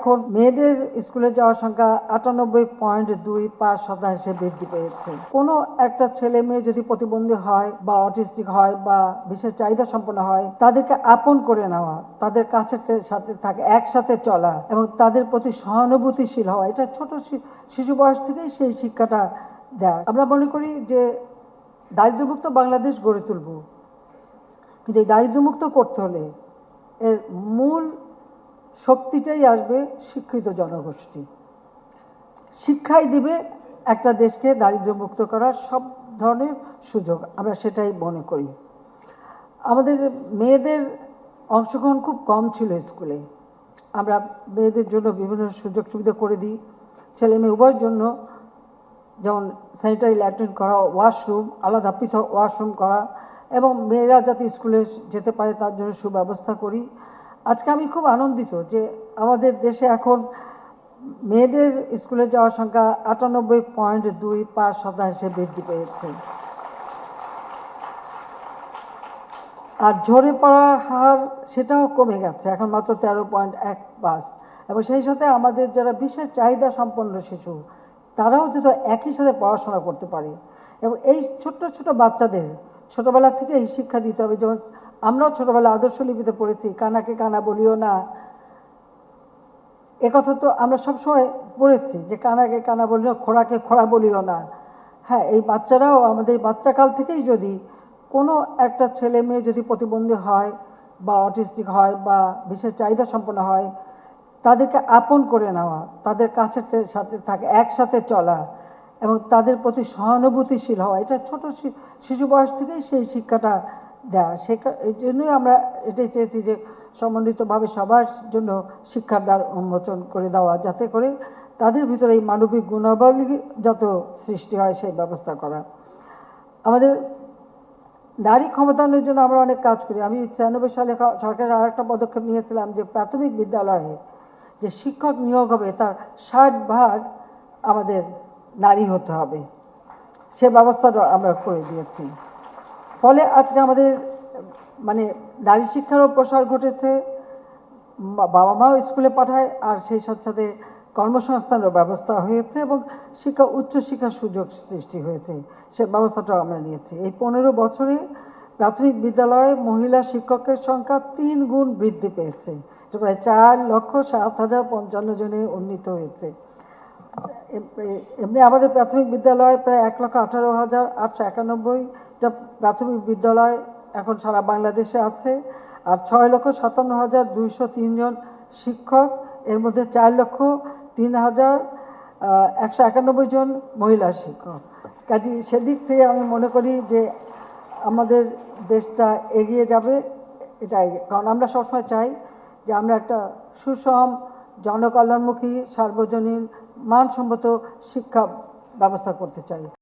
এখন মেয়েদের স্কুলে যাওয়ার সংখ্যা আটানব্বই পয়েন্ট দুই পাঁচ শতাংশে বৃদ্ধি পেয়েছে। কোনো একটা ছেলে মেয়ে যদি প্রতিবন্ধী হয় বা অটিস্টিক হয় বা বিশেষ চাহিদা সম্পন্ন হয়, তাদেরকে আপন করে নেওয়া, তাদের কাছে সাথে থাকে, একসাথে চলা এবং তাদের প্রতি সহানুভূতিশীল হওয়া, এটা ছোট শিশু বয়স থেকেই সেই শিক্ষাটা দেয়। আমরা মনে করি যে দারিদ্র্যমুক্ত বাংলাদেশ গড়ে তুলব। কিন্তু এই দারিদ্রমুক্ত করতে হলে এর মূল শক্তিটাই আসবে শিক্ষিত জনগোষ্ঠী। শিক্ষাই দিবে একটা দেশকে দারিদ্র্যমুক্ত করার সব ধরনের সুযোগ, আমরা সেটাই মনে করি। আমাদের মেয়েদের অংশগ্রহণ খুব কম ছিল স্কুলে। আমরা মেয়েদের জন্য বিভিন্ন সুযোগ সুবিধা করে দিই। ছেলে মেয়ে উভয়ের জন্য যেমন স্যানিটারি ল্যাট্রিন করা, ওয়াশরুম, আলাদা পৃথক ওয়াশরুম করা এবং মেয়েরা যাতে স্কুলে যেতে পারে তার জন্য সুব্যবস্থা করি। আজকে আমি খুব আনন্দিত যে আমাদের দেশে এখন মেয়েদের স্কুলে যাওয়ার সংখ্যা আটানব্বই পয়েন্ট দুই পাঁচ শতাংশে বৃদ্ধি পেয়েছে। আর ঝরে পড়ার হার সেটাও কমে গেছে, এখন মাত্র তেরো পয়েন্ট এক পাঁচ। এবং সেই সাথে আমাদের যারা বিশেষ চাহিদা সম্পন্ন শিশু, তারাও যাতে একই সাথে পড়াশোনা করতে পারে। এবং এই ছোট্ট ছোট বাচ্চাদের ছোটবেলা থেকে এই শিক্ষা দিতে হবে, যেমন আমরাও ছোটবেলা আদর্শ লিপিতে পড়েছি, কানাকে কানা বলিও না। একথা তো আমরা সবসময় পড়েছি যে কানাকে কানা বলিও, খোড়াকে খোড়া বলিও না। হ্যাঁ এই বাচ্চারাও আমাদের বাচ্চাকাল থেকেই যদি কোনো একটা ছেলে মেয়ে যদি প্রতিবন্ধী হয় বা অটিস্টিক হয় বা বিশেষ চাহিদা সম্পন্ন হয়, তাদেরকে আপন করে নেওয়া, তাদের কাছে সাথে থাকে, একসাথে চলা এবং তাদের প্রতি সহানুভূতিশীল হওয়া, এটা ছোট শিশু বয়স থেকেই সেই শিক্ষাটা দেওয়া সে জন্যই আমরা এটাই চেয়েছি যে সমন্বিতভাবে সবার জন্য শিক্ষার দ্বার উন্মোচন করে দেওয়া, যাতে করে তাদের ভিতরে এই মানবিক গুণাবলী যত সৃষ্টি হয় সেই ব্যবস্থা করা। আমাদের নারী ক্ষমতায়নের জন্য আমরা অনেক কাজ করি। আমি ছিয়ানব্বই সালে সরকারের আর একটা পদক্ষেপ নিয়েছিলাম যে প্রাথমিক বিদ্যালয়ে যে শিক্ষক নিয়োগ হবে, তার ষাট ভাগ আমাদের নারী হতে হবে। সে ব্যবস্থাটা আমরা করে দিয়েছি। ফলে আজকে আমাদের মানে নারী শিক্ষারও প্রসার ঘটেছে বাবা মাও স্কুলে পাঠায়, আর সেই সাথে সাথে কর্মসংস্থানের ব্যবস্থা হয়েছে এবং শিক্ষা, উচ্চ শিক্ষার সুযোগ সৃষ্টি হয়েছে। সে ব্যবস্থাটাও আমরা নিয়েছি। এই পনেরো বছরে প্রাথমিক বিদ্যালয়ে মহিলা শিক্ষকের সংখ্যা তিন গুণ বৃদ্ধি পেয়েছে। প্রায় চার লক্ষ সাত হাজার পঞ্চান্ন জনে উন্নীত হয়েছে। এমনি আমাদের প্রাথমিক বিদ্যালয় প্রায় এক লক্ষ আঠারো হাজার আটশো একানব্বইটা প্রাথমিক বিদ্যালয় এখন সারা বাংলাদেশে আছে। আর ছয় লক্ষ সাতান্ন হাজার দুইশো তিনজন শিক্ষক, এর মধ্যে চার লক্ষ তিন হাজার একশো একানব্বই জন মহিলা শিক্ষক। কাজে সেদিক থেকে আমি মনে করি যে আমাদের দেশটা এগিয়ে যাবে এটাই। কারণ আমরা সবসময় চাই যে আমরা একটা সুষম জনকল্যাণমুখী, সার্বজনীন মানসম্মত শিক্ষা ব্যবস্থা করতে চাই।